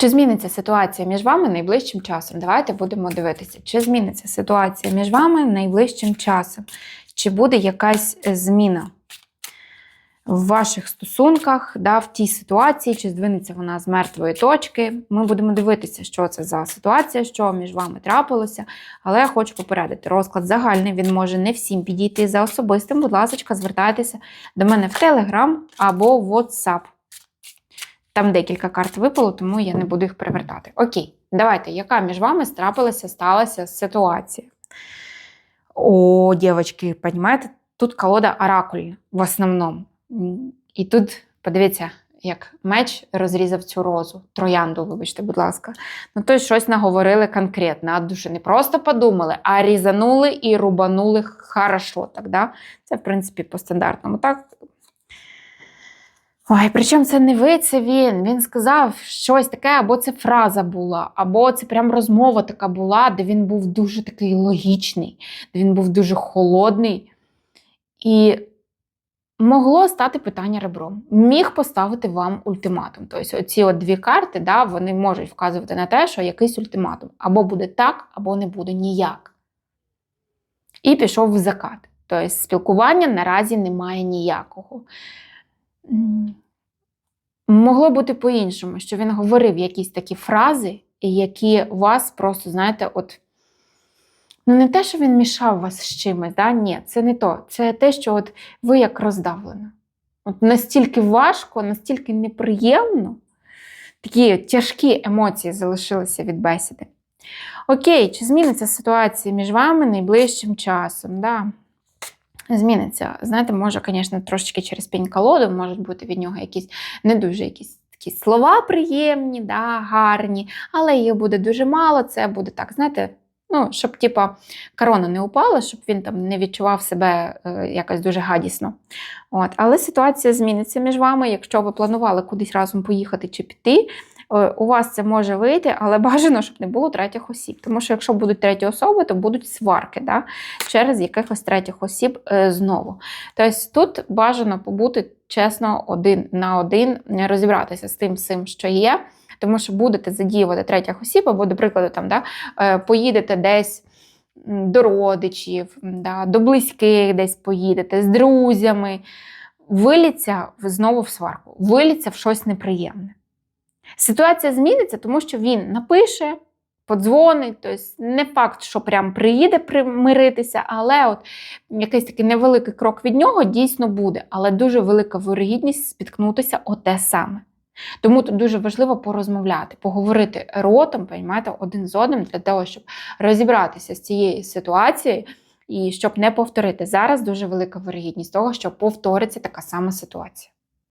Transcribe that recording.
Чи зміниться ситуація між вами найближчим часом? Давайте будемо дивитися, чи зміниться ситуація між вами найближчим часом, чи буде якась зміна в ваших стосунках, да, в тій ситуації, чи здвинеться вона з мертвої точки. Ми будемо дивитися, що це за ситуація, що між вами трапилося. Але я хочу попередити, розклад загальний, він може не всім підійти за особистим. Будь ласка, звертайтеся до мене в Телеграм або в WhatsApp. Там декілька карт випало, тому я не буду їх перевертати. Окей, давайте, яка між вами трапилася, сталася ситуація? О, дівчатки, розумієте, тут колода оракульна в основному. І тут, подивіться, як меч розрізав цю розу, троянду, вибачте, будь ласка. Ну, то щось наговорили конкретно, а душі не просто подумали, а різанули і рубанули хорошо. Так, да? Це, в принципі, по стандартному. Так, Ой, причому це не ви, це він. Він сказав щось таке, або це фраза була, або це прям розмова така була, де він був дуже такий логічний, де він був дуже холодний. І могло стати питання ребром. Міг поставити вам ультиматум. Тобто, оці от дві карти, да, вони можуть вказувати на те, що якийсь ультиматум. Або буде так, або не буде ніяк. І пішов в закат. Тобто, спілкування наразі немає ніякого. Могло бути по-іншому, що він говорив якісь такі фрази, які вас просто, знаєте, от. Ну, не те, що він мішав вас з чимось, да? ні, це не то. Це те, що от ви як роздавлена. От настільки важко, настільки неприємно, такі тяжкі емоції залишилися від бесіди. Окей, чи зміниться ситуація між вами найближчим часом? Да? Зміниться. Знаєте, може, звісно, трошечки через пінь-колоду, можуть бути від нього якісь не дуже якісь такі слова приємні, да, гарні, але їх буде дуже мало. Це буде так, знаєте, ну, щоб типа корона не упала, щоб він там не відчував себе е, якось дуже гадісно. От. Але ситуація зміниться між вами. Якщо ви планували кудись разом поїхати чи піти, у вас це може вийти, але бажано, щоб не було третіх осіб. Тому що якщо будуть треті особи, то будуть сварки да? через якихось третіх осіб е, знову. Тобто тут бажано побути чесно один на один, розібратися з тим всім, що є. Тому що будете задіювати третіх осіб, або, до прикладу, там, да, е, поїдете десь до родичів, да, до близьких десь поїдете, з друзями. Виліться знову в сварку, виліться в щось неприємне. Ситуація зміниться, тому що він напише, подзвонить, тобто не факт, що прям приїде примиритися, але от якийсь такий невеликий крок від нього дійсно буде, але дуже велика вирогідність спіткнутися о те саме. Тому тут дуже важливо порозмовляти, поговорити ротом, понімаєте, один з одним для того, щоб розібратися з цією ситуацією і щоб не повторити. Зараз дуже велика вирогідність того, що повториться така сама ситуація.